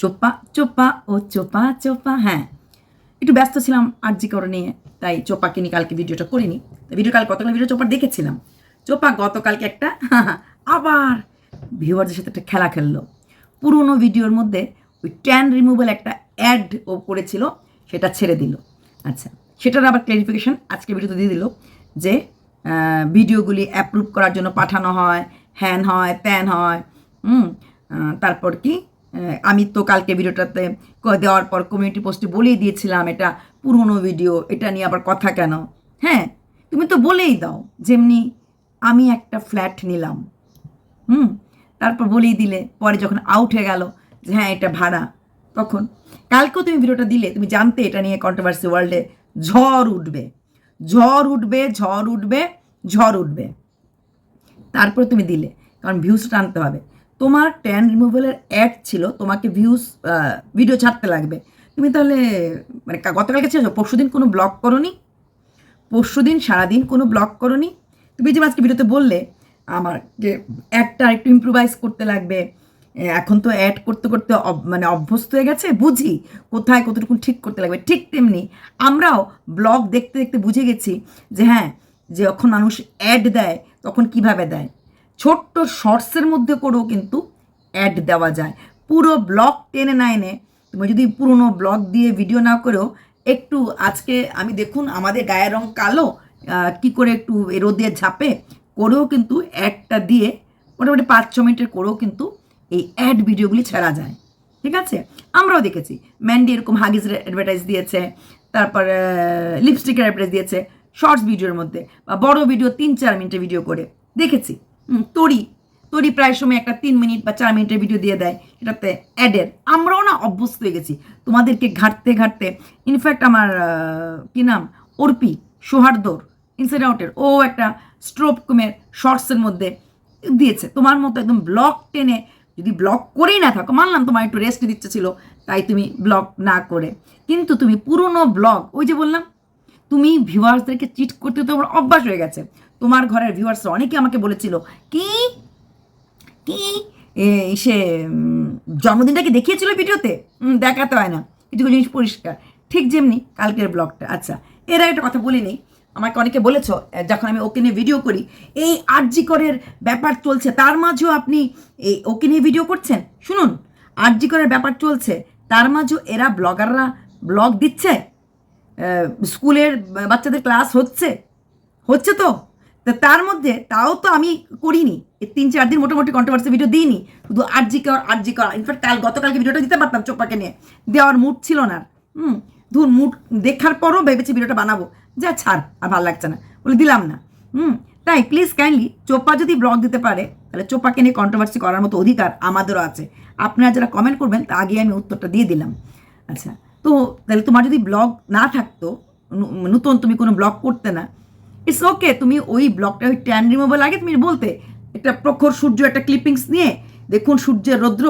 চোপা চোপা, ও চোপা চোপা হ্যাঁ। একটু ব্যস্ত ছিলাম আর্জি করে নিয়ে, তাই চোপাকে নিয়ে কালকে ভিডিওটা করিনি। ভিডিও কাল গতকাল ভিডিও চোপা দেখেছিলাম। চোপা গতকালকে একটা, আবার ভিউয়ারদের সাথে একটা খেলা খেললো। পুরনো ভিডিওর মধ্যে ওই ট্যান রিমুভাল একটা অ্যাড ও করেছিল, সেটা ছেড়ে দিল। আচ্ছা সেটার আবার ক্লারিফিকেশন আজকে ভিডিওতে দিয়ে দিল যে ভিডিওগুলি অ্যাপ্রুভ করার জন্য পাঠানো হয় হ্যান হয় ত্যান হয়, হুম তারপর কি? আমি তো কালকে ভিডিওটাতে দেওয়ার পর কমিউনিটি পোস্টে বলেই দিয়েছিলাম, এটা পুরনো ভিডিও এটা নিয়ে আবার কথা কেন? হ্যাঁ তুমি তো বলেই দাও, যেমনি আমি একটা ফ্ল্যাট নিলাম। হুম, তারপর বলেই দিলে, পরে যখন আউট হয়ে গেল যে হ্যাঁ এটা ভাড়া, তখন কালকেও তুমি ভিডিওটা দিলে, তুমি জানতে এটা নিয়ে কন্ট্রোভার্সি ওয়ার্ল্ডে ঝড় উঠবে ঝড় উঠবে ঝড় উঠবে ঝড় উঠবে। তারপর তুমি দিলে, কারণ ভিউজ টানতে হবে। তোমার ট্যান রিমুভালের অ্যাড ছিল, তোমাকে ভিউজ ভিডিও ছাড়তে লাগবে। তুমি তাহলে মানে গতকালকে ছিল পরশু দিন কোনো ব্লগ করনি? পরশু দিন সারাদিন কোনো ব্লগ করনি? তুমি যে আজকে ভিডিওতে বললে, আমার যে অ্যাডটা একটু ইম্প্রোভাইজ করতে লাগবে এখন তো অ্যাড করতে করতে মানে অভ্যস্ত হয়ে গেছে, বুঝি কোথায় কতটুকু ঠিক করতে লাগবে। ঠিক তেমনি আমরাও ব্লগ দেখতে দেখতে বুঝে গেছি যে হ্যাঁ যে যখন মানুষ অ্যাড দেয়, তখন কীভাবে দেয়? ছোট্ট শর্টসের মধ্যে করেও কিন্তু অ্যাড দেওয়া যায়। পুরো ব্লগ টেনে না এনে তুমি যদি পুরনো ব্লগ দিয়ে ভিডিও না করেও একটু আজকে আমি দেখুন আমাদের গায়ের রং কালো কি করে একটু রোদে ঝাঁপে, করেও কিন্তু অ্যাডটা দিয়ে মোটামুটি পাঁচ ছ মিনিটের করেও কিন্তু এই অ্যাড ভিডিওগুলি ছাড়া যায়। ঠিক আছে? আমরাও দেখেছি। ম্যান্ডি এরকম হাগিজের অ্যাডভার্টাইজ দিয়েছে, তারপর লিপস্টিকের অ্যাডভার্টাইজ দিয়েছে শর্টস ভিডিওর মধ্যে, বা বড় ভিডিও তিন চার মিনিটের ভিডিও করে। দেখেছি। তরি। তরি প্রায় সময় একটা তিন মিনিট বা চার মিনিটের ভিডিও দিয়ে দেয়। এটাতে অ্যাডের আমরাও না অভ্যস্ত হয়ে গেছি। তোমাদেরকে ঘাটতে ঘাটতে ইনফ্যাক্ট আমার কি নাম? অর্পি, সোহার্দর ইনসাইড আউটের ও একটা স্ট্রোপ কমের শর্টসের মধ্যে দিয়েছে। তোমার মতো একদম ব্লগ টেনে, যদি ব্লগ করেই না থাকো, মানলাম তোমার একটু রেস্ট দিচ্ছে ছিল, তাই তুমি ব্লগ না করে। কিন্তু তুমি পুরনো ব্লগ ওই যে বললাম, তুমি ভিউয়ার্সদেরকে চিট করতে তোমার অভ্যাস হয়ে গেছে। তোমার ঘরের ভিউয়ার্স অনেকে আমাকে বলেছিল, কি? কি? সে জন্মদিনটাকে দেখিয়েছিল ভিডিওতে? দেখাতে হয় না। কিছু জিনিস পরিষ্কার। ঠিক যেমনি কালকের ব্লগটা আচ্ছা এরা একটা কথা বলিনি। আমাকে অনেকে বলেছ যখন আমি ওকে নিয়ে ভিডিও করি, এই আরজিকরের ব্যাপার চলছে। তার মাঝেও আপনি এই ওকে নিয়ে ভিডিও করছেন? শুনুন, আরজিকরের ব্যাপার চলছে। তার মাঝেও এরা ব্লগাররা ব্লগ দিচ্ছে? স্কুলের বাচ্চাদের ক্লাস হচ্ছে? হচ্ছে তো? তা তার মধ্যে তাও তো আমি করিনি। এই তিন চার দিন মোটামুটি কন্ট্রোভার্সি ভিডিও দিইনি। শুধু আরজি কর আরজি কর। ইনফ্যাক্ট কাল গতকালকে ভিডিওটা দিতে পারতাম চোপাকে নিয়ে। দেওয়ার মুড ছিল না। হুম, ধুর মুড দেখার পরও ভেবেছি ভিডিওটা বানাবো। যা ছাড়, আর ভালো লাগছে না। বলে দিলাম না। হুম, তাই প্লিজ কাইন্ডলি চোপা যদি ব্লগ দিতে পারে, তাহলে চোপাকে নিয়ে কন্ট্রোভার্সি করার মতো অধিকার আমাদেরও আছে। আপনারা যারা কমেন্ট করবেন, তা আগে আমি উত্তরটা দিয়ে দিলাম। আচ্ছা তো তাহলে তোমার যদি ব্লগ না থাকতো নতুন তুমি কোনো ব্লগ করতে না ইটস ওকে তুমি ওই ব্লগটা ওই ট্যান রিমুভাল আগে তুমি বলতে, একটা প্রখর সূর্য, একটা ক্লিপিংস নিয়ে, দেখুন সূর্যের রৌদ্র।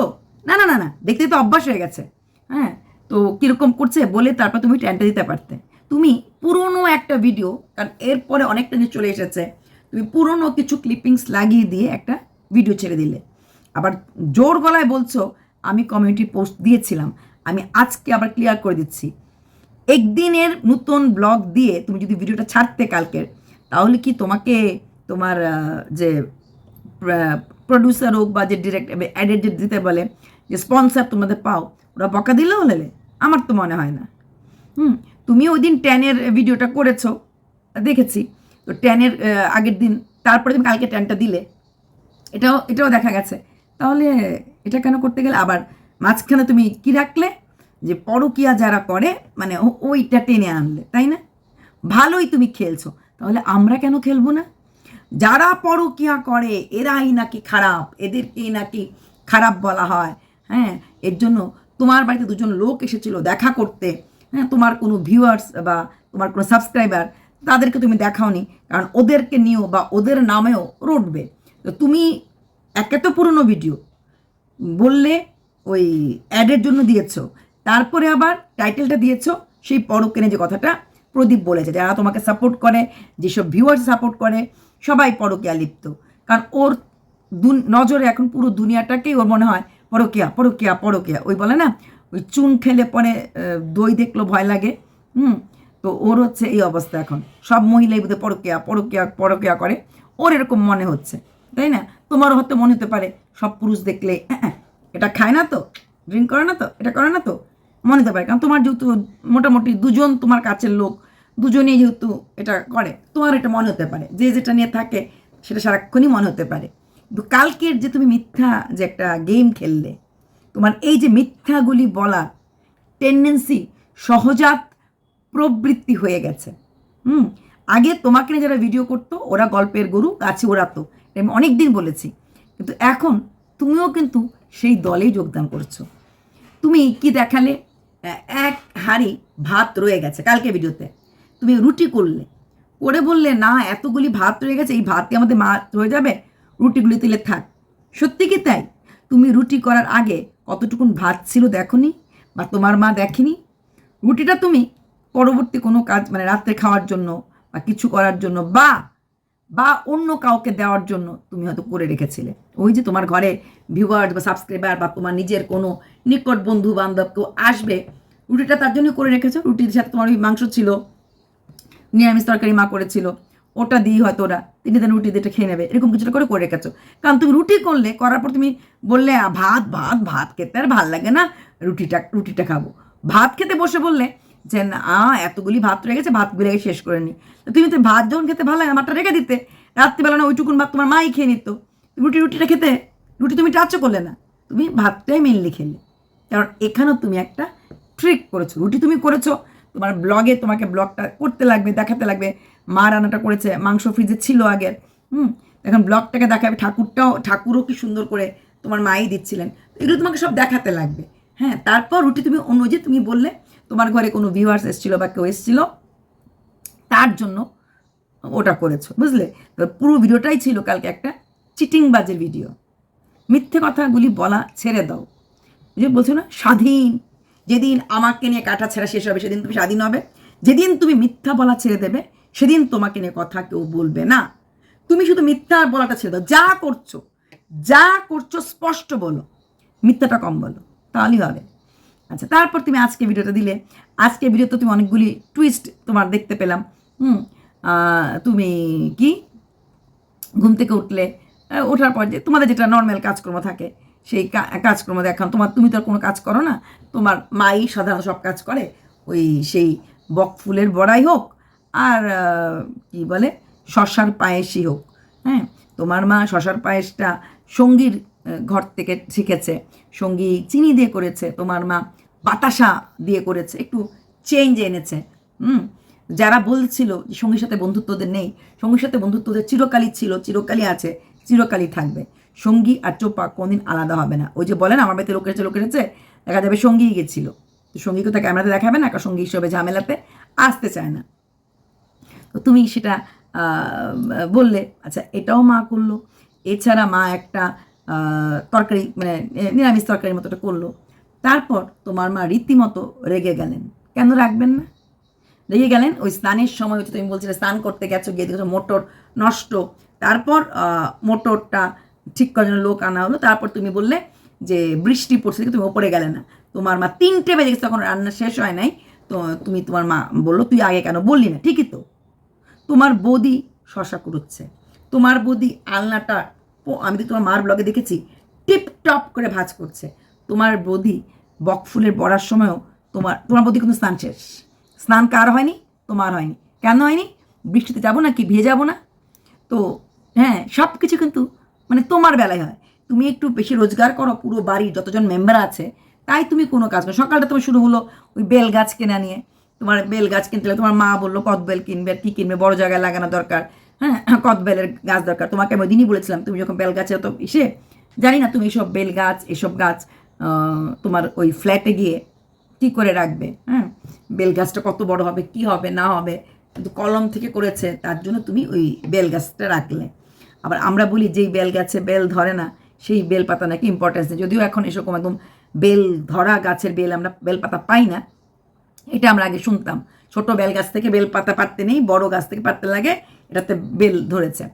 না না না না, দেখতে তো অভ্যাস হয়ে গেছে। হ্যাঁ তো কীরকম করছে বলে তারপর তুমি ট্যানটা দিতে পারতে। তুমি পুরনো একটা ভিডিও কারণ এরপরে অনেকটা জিনিস চলে এসেছে, তুমি পুরনো কিছু ক্লিপিংস লাগিয়ে দিয়ে একটা ভিডিও ছেড়ে দিলে। আবার জোর গলায় বলছো, আমি কমিউনিটি পোস্ট দিয়েছিলাম, আমি আজকে আবার ক্লিয়ার করে দিচ্ছি। একদিনের নতুন ব্লগ দিয়ে তুমি যদি ভিডিওটা ছাড়তে কালকের তাহলে কি তোমাকে তোমার যে প্রডিউসার হোক বা যে ডিরেক্ট অ্যাডেড যে দিতে বলে, যে স্পন্সার তোমাদের পাও, ওরা বকা দিলেও হলে আমার তো মনে হয় না। হুম, তুমি ওই দিন ট্যানের ভিডিওটা করেছ দেখেছি। তো ট্যানের আগের দিন, তারপরে তুমি কালকে ট্যানটা দিলে। এটাও এটাও দেখা গেছে। তাহলে এটা কেন করতে গেলে? আবার মাঝখানে তুমি কি রাখলে? যে পরকিয়া যারা করে মানে ওইটা টেনে আনলে, তাই না? ভালোই তুমি খেলছো। তাহলে আমরা কেন খেলব না? যারা পরকিয়া করে, এরাই নাকি খারাপ, এদেরকেই নাকি খারাপ বলা হয় হ্যাঁ? এর জন্য তোমার বাড়িতে দুজন লোক এসেছিল দেখা করতে হ্যাঁ? তোমার কোনো ভিউয়ার্স বা তোমার কোনো সাবস্ক্রাইবার তাদেরকে তুমি দেখাওনি, কারণ ওদেরকে নিয়েও বা ওদের নামেও রটবে। তো তুমি একে তো পুরনো ভিডিও বললে ওই অ্যাডের জন্য দিয়েছ। তারপরে আবার টাইটেলটা দিয়েছ, সেই পরকেনে যে কথাটা প্রদীপ বলেছে যারা তোমাকে সাপোর্ট করে যেসব ভিউয়ার্স সাপোর্ট করে সবাই পরকে লিপ্ত। কারণ ওর নজরে এখন পুরো দুনিয়াটাকেই ওর মনে হয় পরকিয়া পরকিয়া পরকিয়া। ওই বলে না ওই চুন খেলে পরে দই দেখল ভয় লাগে হুম? তো ওর হচ্ছে এই অবস্থা এখন। সব মহিলাই বোধহয় পরকিয়া পরকিয়া পরকিয়া করে। ওর এরকম মনে হচ্ছে তাই না? তোমারও হয়তো মনে হতে পারে সব পুরুষ দেখলে "আহ, এটা খায় না তো ড্রিঙ্ক করে না তো এটা করে না তো। মনে হতে পারে কারণ তোমার যেহেতু মোটামুটি দুজন তোমার কাছের লোক দুজনেই যেহেতু এটা করে, তোমার এটা মনে হতে পারে। যে যেটা নিয়ে থাকে, সেটা সারাক্ষণই মনে হতে পারে। কিন্তু কালকের যে তুমি মিথ্যা যে একটা গেম খেললে, তোমার এই যে মিথ্যাগুলি বলার টেন্ডেন্সি সহজাত প্রবৃত্তি হয়ে গেছে। হুম? আগে তোমাকে নিয়ে যারা ভিডিও করতো, ওরা গল্পের গরু, গাছে ওড়াতো। আমি অনেক দিন বলেছি। কিন্তু এখন তুমিও কিন্তু সেই দলেই যোগদান করছ। তুমি কি দেখালে? এক হাঁড়ি ভাত রয়ে গেছে কালকে ভিডিওতে তুমি রুটি করলে। করে বললে, না, এতগুলি ভাত রয়ে গেছে, এই ভাতই আমাদের মা হয়ে যাবে, রুটিগুলি তেলে থাক। সত্যি কি তাই? তুমি রুটি করার আগে কতটুকুন ভাত ছিল দেখনি বা তোমার মা দেখেনি? রুটিটা তুমি পরবর্তী কোনো কাজ মানে রাত্রে খাওয়ার জন্য বা কিছু করার জন্য বা বা অন্য কাউকে দেওয়ার জন্য তুমি হয়তো করে রেখেছিলে। ওই যে তোমার ঘরে ভিউয়ার্স বা সাবস্ক্রাইবার বা তোমার নিজের কোনো নিকট বন্ধু বান্ধব কেউ আসবে, রুটিটা তার জন্য করে রেখেছো? রুটির সাথে তোমার ওই মাংস ছিল নিরামিষ তরকারি মা করেছিল। ওটা দিই হয়তো ওরা তিনি দিন রুটি দিয়ে খেয়ে নেবে। এরকম কিছুটা করে করে রেখেছো। কারণ তুমি রুটি করলে, করার পর তুমি বললে ভাত ভাত ভাত খেতে আর ভালো লাগে না। রুটিটা রুটিটা খাব। ভাত খেতে বসে বললে যে, না, এতগুলি ভাত রয়ে গেছে, ভাতগুলো আগে শেষ করে নি। তুমি তো ভাত যখন খেতে ভালো লাগে, আমারটা রেখে দিতে। রাত্রিবেলা না ওইটুকুন ভাত তোমার মাই খেয়ে নিত। রুটি, রুটিটা খেতে? রুটি তুমি টাচ করলে না। তুমি ভাতটাই মেনলি খেলে। কারণ এখানেও তুমি একটা ট্রিক করেছ। রুটি তুমি করেছ তোমার ব্লগে তোমাকে ব্লগটা করতে লাগবে, দেখাতে লাগবে। মা রান্নাটা করেছে, মাংস ফ্রিজে ছিল আগের হুম? এখন ব্লগটাকে দেখাবে, ঠাকুরটাও, ঠাকুরও কি সুন্দর করে তোমার মাই দিচ্ছিলেন। এগুলো তোমাকে সব দেখাতে লাগবে। হ্যাঁ তারপর রুটি তুমি, অন্য যে তুমি বললে, তোমার ঘরে কোনো ভিউয়ার্স এসেছিল বা কেউ এসেছিল, তার জন্য ওটা করেছ, বুঝলে? পুরো ভিডিওটাই ছিল কালকে একটা চিটিংবাজের ভিডিও মিথ্যে কথাগুলি বলা ছেড়ে দাও। যে বলছো না, স্বাধীন। যেদিন আমাকে নিয়ে কাটা ছেঁড়া শেষ হবে, সেদিন তুমি স্বাধীন হবে। যেদিন তুমি মিথ্যা বলা ছেড়ে দেবে, সেদিন তোমাকে নিয়ে কথা কেউ বলবে না। তুমি শুধু মিথ্যা বলাটা ছেড়ে দাও। যা করছ যা করছ স্পষ্ট বলো। মিথ্যাটা কম বলো, তাহলেই হবে। আচ্ছা তারপর তুমি আজকে ভিডিওটা দিলে। আজকে ভিডিওতে তুমি অনেকগুলি টুইস্ট তোমার দেখতে পেলাম। হুম তুমি কি? ঘুম থেকে উঠলে ওঠার পর যে তোমাদের যেটা নর্মাল কাজকর্ম থাকে সেই কাজকর্ম দেখান তোমার, তুমি তো আর কোনো কাজ করো না। তোমার মাই সাধারণত সব কাজ করে। ওই সেই বক ফুলের বড়াই হোক আর কি বলে, শশার পায়েসই হোক। হ্যাঁ? তোমার মা শশার পায়েসটা সঙ্গীর ঘর থেকে শিখেছে। সঙ্গী চিনি দিয়ে করেছে। তোমার মা বাতাসা দিয়ে করেছে। একটু চেঞ্জ এনেছে। হুম? যারা বলছিল সঙ্গীর সাথে বন্ধুত্বদের নেই, সঙ্গীর সাথে বন্ধুত্বদের চিরকালই ছিল, চিরকালই আছে, চিরকালই থাকবে। সঙ্গী আর চোপা কোনদিন আলাদা হবে না। ওই যে বলেন, আমার বাড়িতে লোক এসেছে লোক দেখা যাবে সঙ্গীই গেছিল। তো সঙ্গীকে তো ক্যামেরাতে দেখাবে না? কারণ সঙ্গী হিসেবে ঝামেলাতে আসতে চায় না। তো তুমি সেটা বললে? আচ্ছা এটাও মা করল। এছাড়া মা একটা তরকারি মানে নিরামিষ তরকারির মতো একটা করল। তারপর তোমার মা রীতিমতো রেগে গেলেন। কেন রাখবেন না? রেগে গেলেন, ওই স্নানের সময় হচ্ছে তুমি বলছিলে স্নান করতে গেছো, গিয়ে দেখছ মোটর নষ্ট। তারপর মোটরটা ঠিক করার জন্য লোক আনা হলো। তারপর তুমি বললে যে বৃষ্টি পড়ছে তুমি ওপরে গেলে না। তোমার মা তিনটে বেজে গেছে, তখন রান্না শেষ হয় নাই। তো তুমি তোমার মা বলল, তুই আগে কেন বললি না? ঠিকই তো। তোমার বৌদি শশা কুড়োচ্ছে। তোমার বৌদি আলনাটা আমি তো তোমার মার ব্লগে দেখেছি টিপ টপ করে ভাজ করছে। তোমার বৌদি বকফুলের বড়ার সময়ও তোমার তোমার বৌদি কিন্তু স্নান শেষ। স্নান কার হয়নি? তোমার হয়নি। কেন হয়নি? বৃষ্টিতে যাব না কি ভিজে যাব না? তো হ্যাঁ সব কিছু কিন্তু মানে তোমার বেলায় হয়। তুমি একটু বেশি রোজগার করো, পুরো বাড়ির যতজন মেম্বার আছে, তাই তুমি কোনো কাজ করো। সকালটা তোমার শুরু হলো ওই বেল গাছ কেনা নিয়ে। তোমার বেল গাছ কিনতে তোমার মা বলল কদবেল কিনবে, কী কিনবে? বড় জায়গায় লাগানো দরকার হ্যাঁ? কদবেলের গাছ দরকার। তোমাকে আমি দিনই বলেছিলাম, তুমি যখন বেল গাছে তো ইসে, জানি না তুমি এসব বেল গাছ, এসব গাছ তোমার ওই ফ্ল্যাটে গিয়ে কী করে রাখবে হ্যাঁ? বেল গাছটা কত বড় হবে, কি হবে, না হবে, কিন্তু কলম থেকে করেছে, তার জন্য তুমি ওই বেল গাছটা রাখলে। আবার আমরা বলি যেই বেল গাছে, বেল ধরে না, সেই বেল পাতা নাকি ইম্পর্টেন্স নেই। যদিও এখন এসব একদম বেল ধরা গাছের বেল আমরা বেল পাতা পাই না, এটা আমরা আগে শুনতাম। ছোট বেল গাছ থেকে বেল পাতা পাততে নেই, বড় গাছ থেকে পাততে লাগে, এটাতে বেল ধরেছে।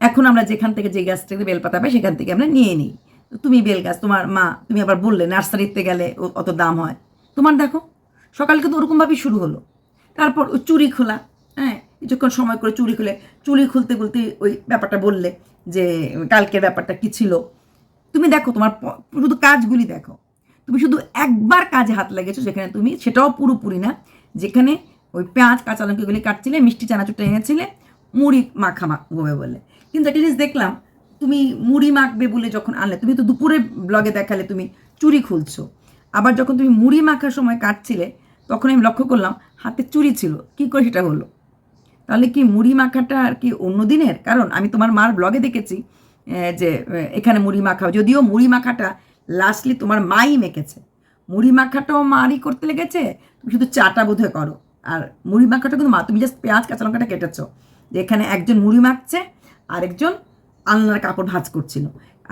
এখন আমরা যেখান থেকে যে গাছ থেকে বেল পাতা পাই, সেখান থেকে আমরা নিয়ে নিই। তুমি বেল গাছ, তোমার মা, তুমি আবার বললে, নার্সারিতে গেলে অত দাম হয়। তোমার দেখো, সকালকে তো ওরকমভাবেই শুরু হলো। তারপর চুরি খোলা কিছুক্ষণ সময় করে চুরি খুলে, চুরি খুলতে খুলতে ওই ব্যাপারটা বললে যে, কালকের ব্যাপারটা কি ছিল? তুমি দেখো, তোমার শুধু কাজগুলি দেখো। তুমি শুধু একবার কাজে হাত লেগেছো যেখানে তুমি, সেটাও পুরোপুরি না। যেখানে ওই পেঁয়াজ, কাঁচা লঙ্কাগুলি কাটছিলে, মিষ্টি চানাচুরটা এনেছিলে, মুড়ি মাখা মাখবে বলে কিন্তু একটা জিনিস দেখলাম, তুমি মুড়ি মাখবে বলে যখন আনলে, তুমি তো দুপুরে ব্লগে দেখালে তুমি চুরি খুলছো। আবার যখন তুমি মুড়ি মাখার সময় কাটছিলে, তখন আমি লক্ষ্য করলাম, হাতে চুরি ছিল। কি করে সেটা হলো? তাহলে কি মুড়ি মাখাটা আর কি অন্য দিনের? কারণ আমি তোমার মার ব্লগে দেখেছি যে এখানে মুড়ি মাখা যদিও মুড়ি মাখাটা লাস্টলি তোমার মাই মেখেছে। মুড়ি মাখাটাও মারই করতে লেগেছে, তুমি শুধু চাটা বোধহয় করো। আর মুড়ি মাখাটা কিন্তু মা, তুমি জাস্ট পেঁয়াজ, কাঁচা লঙ্কাটা কেটেছো। যে এখানে একজন মুড়ি মাখছে, আরেকজন আলনার কাপড় ভাঁজ করছিল।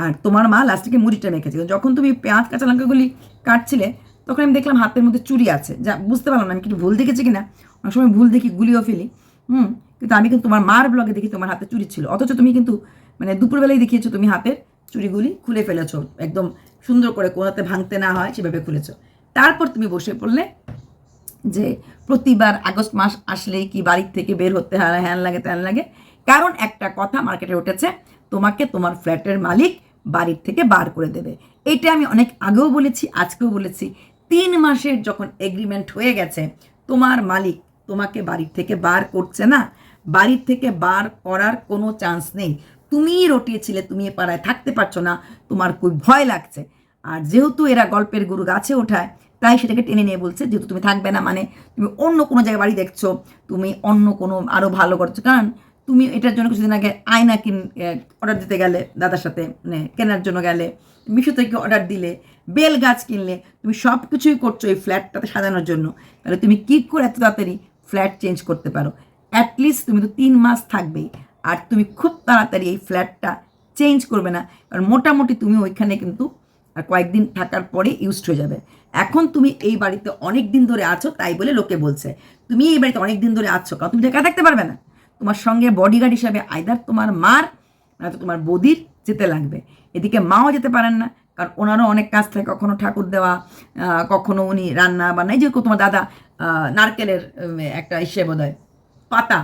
আর তোমার মা লাস্টকে মুড়িটা মেখেছে। যখন তুমি পেঁয়াজ, কাঁচা লঙ্কাগুলি কাটছিলে, তখন আমি দেখলাম হাতের মধ্যে চুরি আছে। যা, বুঝতে পারলাম না, আমি কিছু ভুল দেখেছি কিনা? অনেক সময় ভুল দেখি, গুলিও ফেলি। হুম, কিন্তু আমি কিন্তু তোমার মার ব্লগে দেখি তোমার হাতে চুরি ছিল। অথচ তুমি কিন্তু মানে দুপুরবেলায় দেখিয়েছো তুমি হাতের চুড়িগুলি খুলে ফেলেছো। একদম সুন্দর করে কোনাতে ভাঙতে না হয় সেভাবে খুলেছো। তারপর তুমি বসে পড়লে যে প্রতিবার আগস্ট মাস আসলেই কি বাড়ির থেকে বের হতে হয় হ্যান লাগে ত্যান লাগে। কারণ একটা কথা মার্কেটে উঠেছে, তোমাকে তোমার ফ্ল্যাটের মালিক বাড়ির থেকে বার করে দেবে। এটা আমি অনেক আগেও বলেছি, আজকেও বলেছি। তিন মাসের যখন এগ্রিমেন্ট হয়ে গেছে, তোমার মালিক তোমাকে বাড়ির থেকে বার করছে না? বাড়ির থেকে বার করার কোনো চান্স নেই। তুমিই রটিয়েছিলে, তুমি এ পাড়ায় থাকতে পারছ না। তোমার খুব ভয় লাগছে। আর যেহেতু এরা গল্পের গুরু গাছে ওঠায়, তাই সেটাকে টেনে নিয়ে বলছে, যেহেতু তুমি থাকবে না মানে তুমি অন্য কোনো জায়গায় বাড়ি দেখছ, তুমি অন্য কোনো আরও ভালো করছ। কারণ তুমি এটার জন্য কিছুদিন আগে আয়না কিন অর্ডার দিতে গেলে, দাদার সাথে মানে কেনার জন্য গেলে মিশো থেকে অর্ডার দিলে, বেল গাছ কিনলে, তুমি সব কিছুই করছ এই ফ্ল্যাটটাতে সাজানোর জন্য। তাহলে তুমি কী করে এত তাড়াতাড়ি ফ্ল্যাট চেঞ্জ করতে পারো। অ্যাটলিস্ট তুমি তো তিন মাস থাকবেই। আর তুমি খুব তাড়াতাড়ি এই ফ্ল্যাটটা চেঞ্জ করবে না। কারণ মোটামুটি তুমি ওইখানে কিন্তু আর কয়েকদিন থাকার পরে ইউজড হয়ে যাবে। এখন তুমি এই বাড়িতে অনেক দিন ধরে আছো, তাই বলে লোকে বলছে। তুমি এই বাড়িতে অনেক দিন ধরে আছো, কারণ তুমি একা থাকতে পারবে না। তোমার সঙ্গে বডিগার্ড হিসাবে আইদার তোমার মার, নয়তো তোমার বদির যেতে লাগবে। এদিকে মাও যেতে পারেন না, কারণ ওনারও অনেক কাজ থাকে, কখনো ঠাকুর দেওয়া কখনো উনি রান্না বান্না যে তোমার দাদা নারকেলের একটা ইসে বোধ হয় পাতা।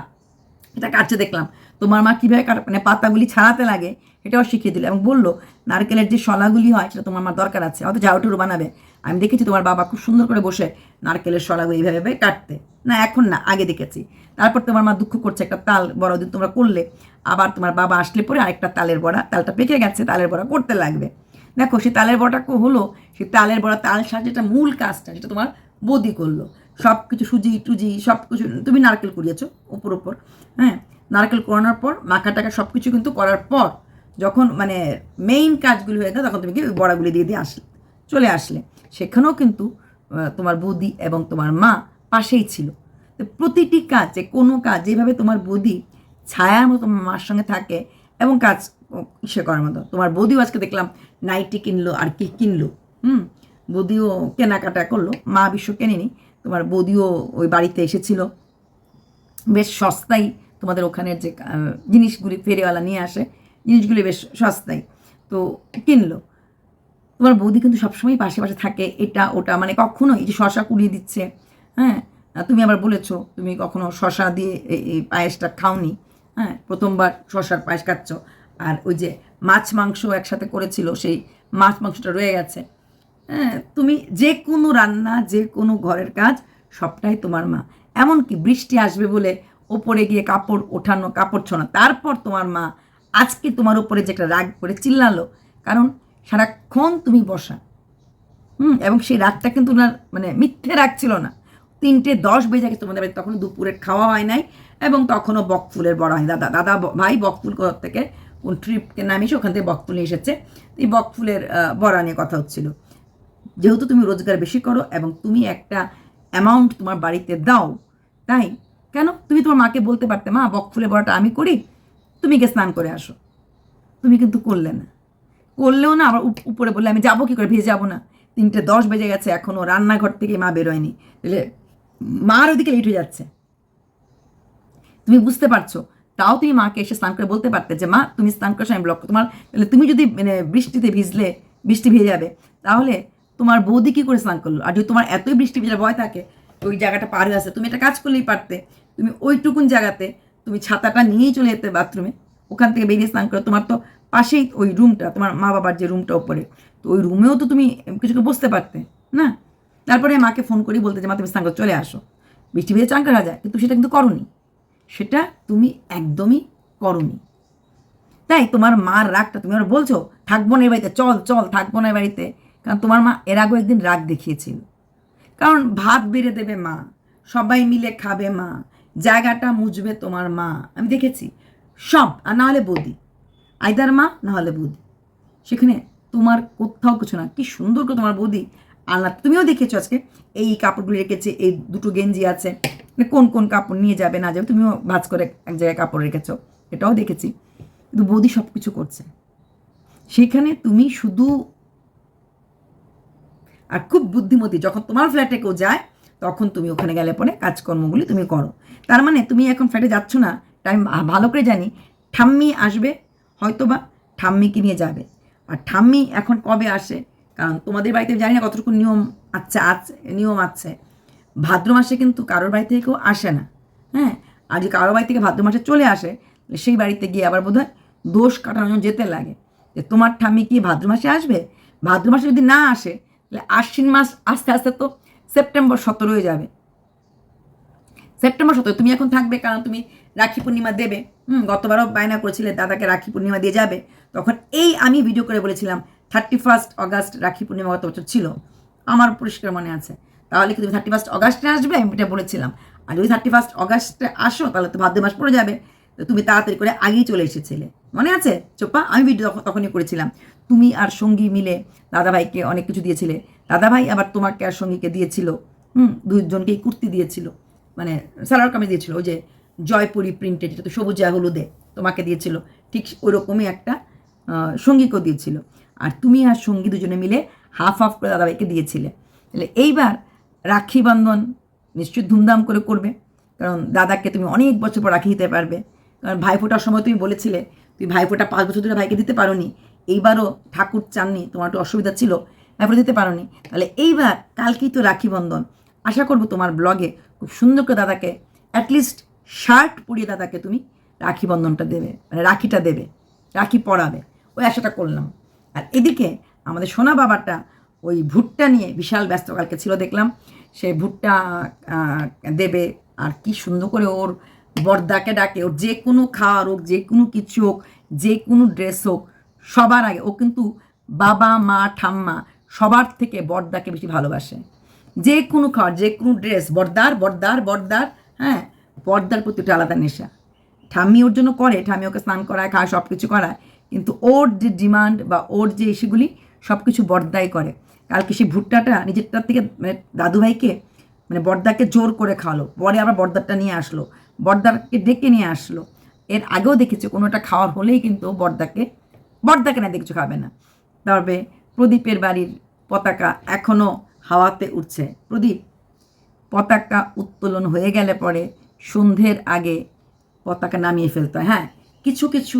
এটা কাটছে দেখলাম। তোমার মা কীভাবে কাট মানে পাতাগুলি ছাড়াতে লাগে এটাও শিখিয়ে দিল এবং বলল, নারকেলের যে শলাগুলি হয়, সেটা তোমার মা দরকার আছে। হয়তো ঝাউটুরু বানাবে। আমি দেখেছি তোমার বাবা খুব সুন্দর করে বসে নারকেলের শলাগুলি এইভাবে কাটতে। না, এখন না, আগে দেখেছি। তারপর তোমার মা দুঃখ করছে, একটা তাল বড়দিন তোমরা করলে। আবার তোমার বাবা আসলে পরে আরেকটা তালের বড়া, তালটা পেকে গেছে, তালের বড়া করতে লাগবে। দেখো সেই তালের বড়াটা হলো, সে তালের বড়া তাল সাজ যেটা মূল কাজটা, সেটা তোমার বদি করল। সব কিছু সুজি, টুজি সব কিছু তুমি নারকেল কুড়িয়েছো ওপর ওপর হ্যাঁ? নারকেল কোরানোর পর, মাখা টাকা সব কিছু কিন্তু করার পর যখন মানে মেইন কাজগুলি হয়ে গেল, তখন তুমি কি বড়াগুলি দিয়ে দিয়ে আসলে, চলে আসলে। সেখানেও কিন্তু তোমার বৌদি এবং তোমার মা পাশেই ছিল। তো প্রতিটি কাজ, কোনো কাজ যেভাবে তোমার বৌদি ছায়ার মতো মার সঙ্গে থাকে এবং কাজ ইসে করার মতো। তোমার বৌদিও আজকে দেখলাম নাইটি কিনলো আর কি কিনলো, হুম? বৌদিও কেনাকাটা করল, মা বিশ্ব কেনেনি। তোমার বৌদিও ওই বাড়িতে এসেছিল। বেশ সস্তাই তোমাদের ওখানের যে জিনিসগুলি ফেরিওয়ালা নিয়ে আসে, জিনিসগুলি বেশ সস্তাই তো কিনলো। তোমার বৌদি কিন্তু সবসময় পাশে পাশে থাকে, এটা, ওটা মানে কখনো এই যে শশা কুড়িয়ে দিচ্ছে হ্যাঁ? তুমি আবার বলেছ, তুমি কখনো শশা দিয়ে এই- পায়েসটা খাওনি হ্যাঁ? প্রথমবার শশার পায়েস খাচ্ছ। আর ওই যে মাছ মাংস একসাথে করেছিল, সেই মাছ মাংসটা রয়ে গেছে। তুমি যে কোনো রান্না, যে কোনো ঘরের কাজ সবটাই তোমার মা। এমনকি বৃষ্টি আসবে বলে ওপরে গিয়ে কাপড় ওঠানো, কাপড় ছোনা তারপর তোমার মা আজকে তোমার উপরে যে একটা রাগ করে চিল্লালো। কারণ সারাক্ষণ তুমি বসা। হুম, এবং সেই রাতটা কিন্তু ওনার মানে মিথ্যে রাগ ছিল না। তিনটে দশ বেজে গেছে তোমাদের তখন দুপুরের খাওয়া হয় নাই এবং তখনও বকফুলের বড় হয়। দাদা দাদা, ভাই বকফুল থেকে? কোন ট্রিপকে নামিয়েছে? ওখান থেকে বকফুল এসেছে। এই বকফুলের বড়া নিয়ে কথা হচ্ছিল। যেহেতু তুমি রোজগার বেশি করো এবং তুমি একটা অ্যামাউন্ট তোমার বাড়িতে দাও, তাই? কেন? তুমি তোমার মাকে বলতে পারতে, মা বকফুলের বড়াটা আমি করি, তুমি গিয়ে স্নান করে আসো। তুমি কিন্তু করলে না। করলেও না, আবার উপরে বললে, আমি যাব কি করে? ভেজে যাব না। তিনটে দশ বেজে গেছে এখনও রান্নাঘর থেকে মা বেরোয়নি। তাহলে মার ওদিকে লেট হয়ে যাচ্ছে। তুমি বুঝতে পারছ? তাও তুমি মাকে এসে স্নান করে বলতে পারতে যে, মা, তুমি স্নান করছ আমি ব্লক তোমার তাহলে তুমি যদি মানে বৃষ্টিতে ভিজলে, বৃষ্টি ভিজে যাবে, তাহলে তোমার বৌদি কী করে স্নান করল? আর যদি তোমার এতই বৃষ্টি ভেজার ভয় থাকে, ওই জায়গাটা পার হয়ে আসে, তুমি একটা কাজ করলেই পারতে। তুমি ওইটুকুন জায়গাতে তুমি ছাতাটা নিয়েই চলে যেতে বাথরুমে ওখান থেকে বেরিয়ে স্নান করো। তোমার তো পাশেই ওই রুমটা তোমার মা বাবার যে রুমটা ওপরে। তো ওই রুমেও তো তুমি কিছু বসতে পারতে, না? তারপরে মাকে ফোন করি বলতে যে, মা, তুমি স্নান করে, চলে আসো। বৃষ্টি ভেজে চান করা যায়, কিন্তু সেটা কিন্তু করনি। সেটা তুমি একদমই করনি। তাই তোমার মার রাগটা তুমি আর বলছো, থাকব না এ বাড়িতে, চল চল, থাকব না এ বাড়িতে। কারণ তোমার মা এর আগেও একদিন রাগ দেখিয়েছিল। কারণ ভাত বেড়ে দেবে মা, সবাই মিলে খাবে মা, জায়গাটা মুজবে তোমার মা। আমি দেখেছি, সব, আর না হলে বৌদি, আইদার মা, না হলে বৌদি। সেখানে তোমার কোথাও কিছু না, কি সুন্দর করে তোমার বৌদি আল্লাহ তুমিও দেখেছ আজকে, এই কাপড়গুলি রেখেছে, এই দুটো গেঞ্জি আছে মানে কোন কোন কাপড় নিয়ে যাবে, না যাবে, তুমিও ভাজ করে এক জায়গায় কাপড় রেখেছো, এটাও দেখেছি। কিন্তু বৌদি সব কিছু করছে। সেখানে তুমি শুধু আর খুব বুদ্ধিমতী, যখন তোমার ফ্ল্যাটে কেউ যায়, তখন তুমি ওখানে গেলে পরে কাজকর্মগুলি তুমি করো। তার মানে তুমি এখন ফ্ল্যাটে যাচ্ছ না আমি ভালো করে জানি, ঠাম্মি আসবে হয়তো বা ঠাম্মিকে নিয়ে যাবে। আর ঠাম্মি এখন কবে আসে? কারণ তোমাদের বাড়িতে জানি না কতটুকু নিয়ম আচ্ছা আছে, নিয়ম আছে। ভাদ্র মাসে কিন্তু কারোর বাড়ি থেকে কেউ আসে না। হ্যাঁ? আর যদি কারোর বাড়ি থেকে ভাদ্র মাসে চলে আসে সেই বাড়িতে গিয়ে আবার বোধহয় দোষ কাটানো যেতে লাগে। যে তোমার ঠাম্মি কি ভাদ্র মাসে আসবে? ভাদ্র মাসে যদি না আসে তাহলে আশ্বিন মাস আস্তে আস্তে তো সেপ্টেম্বর সতেরো হয়ে যাবে। সেপ্টেম্বর সতেরো, তুমি এখন থাকবে কারণ তুমি রাখি পূর্ণিমা দেবে। হুম, গতবারও বায়না করেছিলে, দাদাকে রাখি পূর্ণিমা দিয়ে যাবে। তখন এই আমি ভিডিও করে বলেছিলাম thirty first August Rakhi Purnima গত বছর ছিল। আমার পরিষ্কার মনে আছে। তাহলে কি তুমি থার্টি ফার্স্ট অগাস্টে আসবে? আমি এটা বলেছিলাম। আর যদি থার্টি ফার্স্ট অগাস্টে আসো, তাহলে তো ভাদ্র মাস পড়ে যাবে। তো তুমি তাড়াতাড়ি করে আগেই চলে এসেছিলে। মনে আছে? চোপা, আমি ভিডিও তখনই করেছিলাম। তুমি আর সঙ্গী মিলে দাদাভাইকে অনেক কিছু দিয়েছিলে। দাদাভাই আবার তোমাকে আর সঙ্গীকে দিয়েছিল। হুম দুজনকেই কুর্তি দিয়েছিল। মানে সালোয়ার কামিজ দিয়েছিল। ওই যে জয়পুরি প্রিন্টেড যেটা তো সবুজ হলুদে তোমাকে দিয়েছিল। ঠিক ওরকমই একটা সঙ্গীকেও দিয়েছিল। আর তুমি আর সঙ্গী দুজনে মিলে হাফ হাফ করে দাদাভাইকে দিয়েছিলে। তাহলে এইবার রাখি বন্ধন নিশ্চয়ই ধুমধাম করে করবে। কারণ দাদাকে তুমি অনেক বছর পর রাখি দিতে পারবে। কারণ ভাইফোঁটার সময় তুমি বলেছিলে, তুমি ভাইফোঁটা পাঁচ বছর ধরে ভাইকে দিতে পারোনি। এইবারও ঠাকুর চাননি, তোমার একটু অসুবিধা ছিল ভাইফোঁটা দিতে পারোনি। তাহলে এইবার কালকেই তো রাখি বন্ধন। আশা করব তোমার ব্লগে খুব সুন্দর করে দাদাকে অ্যাটলিস্ট শার্ট পরিয়ে দাদাকে তুমি রাখি বন্ধনটা দেবে মানে রাখিটা দেবে, রাখি পরাবে, ওই আশাটা করলাম। আর এদিকে আমাদের সোনা বাবাটা ওই ভুট্টা নিয়ে বিশাল ব্যস্ত, কালকে ছিল দেখলাম, সে ভুট্টা দেবে, আর কি সুন্দর করে ওর বর্দাকে ডাকে, ওর যে কোনো খাওয়ার হোক, যে কোনো কিছু হোক, যে কোনো ড্রেস হোক সবার আগে, ও কিন্তু বাবা, মা, ঠাম্মা সবার থেকে বর্দাকে বেশি ভালোবাসে। যে কোনো খাওয়ার, যে কোনো ড্রেস বর্দার বর্দার বর্দার হ্যাঁ বর্দার প্রতি একটা আলাদা নেশা। ঠাম্মি ওর জন্য করে, ঠাম্মি ওকে স্নান করায়, খায় সব কিছু করায়, কিন্তু ওর যে ডিমান্ড বা ওর যে ইস্যুগুলি সব কিছু বর্দাই করে। কালকে সেই ভুট্টাটা নিজেরটার থেকে মানে দাদুভাইকে মানে বর্দাকে জোর করে খাওয়ালো। পরে আবার বর্দারটা নিয়ে আসলো। বর্দারকে ডেকে নিয়ে আসলো। এর আগেও দেখেছি কোনোটা খাওয়ার হলেই কিন্তু বর্দাকে বর্দাকে না দেখছ খাবে না। তবে প্রদীপের বাড়ির পতাকা এখনও হাওয়াতে উঠছে। প্রদীপ, পতাকা উত্তোলন হয়ে গেলে পরে সন্ধ্যের আগে পতাকা নামিয়ে ফেলতে হয়। হ্যাঁ কিছু কিছু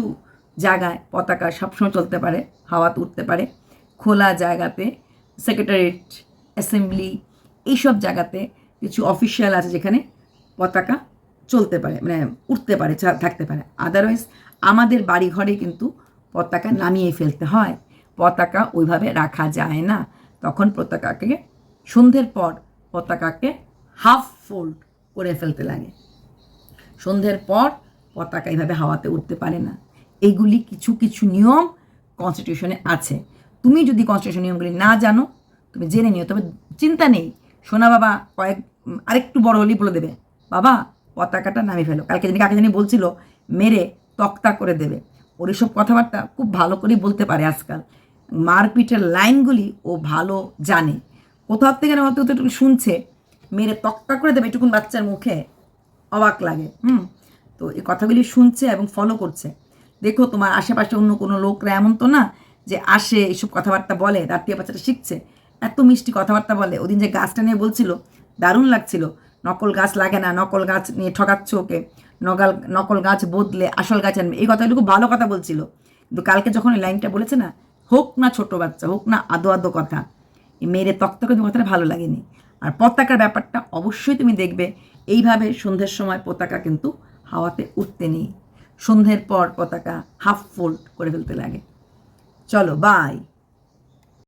জায়গায় পতাকা সবসময় চলতে পারে, হাওয়াতে উঠতে পারে। খোলা জায়গাতে সেক্রেটারিয়েট অ্যাসেম্বলি এইসব জায়গাতে কিছু অফিসিয়াল আছে যেখানে পতাকা চলতে পারে মানে উঠতে পারে থাকতে পারে। আদারওয়াইজ আমাদের বাড়ি ঘরে কিন্তু পতাকা নামিয়ে ফেলতে হয়। পতাকা ওইভাবে রাখা যায় না। তখন পতাকাকে সন্ধ্যের পর পতাকাকে হাফ ফোল্ড করে ফেলতে লাগে। সন্ধ্যের পর পতাকা এইভাবে হাওয়াতে উঠতে পারে না। এইগুলি কিছু কিছু নিয়ম কনস্টিটিউশনে আছে। তুমি যদি কনস্টিটিউশন নিয়মগুলি না জানো, তুমি জেনে নিও। তবে চিন্তা নেই। সোনা বাবা কয়েক আরেকটু বড় হলেই বলে দেবে, বাবা, পতাকাটা নামিয়ে ফেলো। কালকে জানি কাকে জানি বলছিল, মেরে তক্তা করে দেবে। ওর এসব কথাবার্তা খুব ভালো করেই বলতে পারে আজকাল। মারপিটের লাইনগুলি ও ভালো জানে। কোথাও থেকে না হয়তো একটু শুনছে, মেরে তক্তা করে দেবে এটুকুন বাচ্চার মুখে। অবাক লাগে, হুম? তো এই কথাগুলি শুনছে এবং ফলো করছে। দেখো, তোমার আশেপাশে অন্য কোনো লোকরা এমন তো না যে আসে এইসব কথাবার্তা বলে তার থেকে বাচ্চাটা শিখছে? এত মিষ্টি কথাবার্তা বলে। ওদিন যে গাছটা নিয়ে বলছিল, দারুণ লাগছিল। নকল গাছ লাগে না, নকল গাছ নিয়ে ঠকাচ্ছ ওকে। নকল নকল গাছ বদলে আসল গাছ আনবে। এই খুব ভালো কথা বলছিল। কিন্তু কালকে যখন এই লাইনটা বলেছে না, হোক না ছোট বাচ্চা, হোক না আদো আদো কথা এই মেয়ের তক্তকে কথাটা ভালো লাগেনি। আর পতাকার ব্যাপারটা অবশ্যই তুমি দেখবে। এইভাবে সন্ধ্যের সময় পতাকা কিন্তু হাওয়াতে উঠতে নেই। সন্ধ্যের পর পতাকা হাফ ফোল্ড করে ফেলতে লাগে। চলো বাই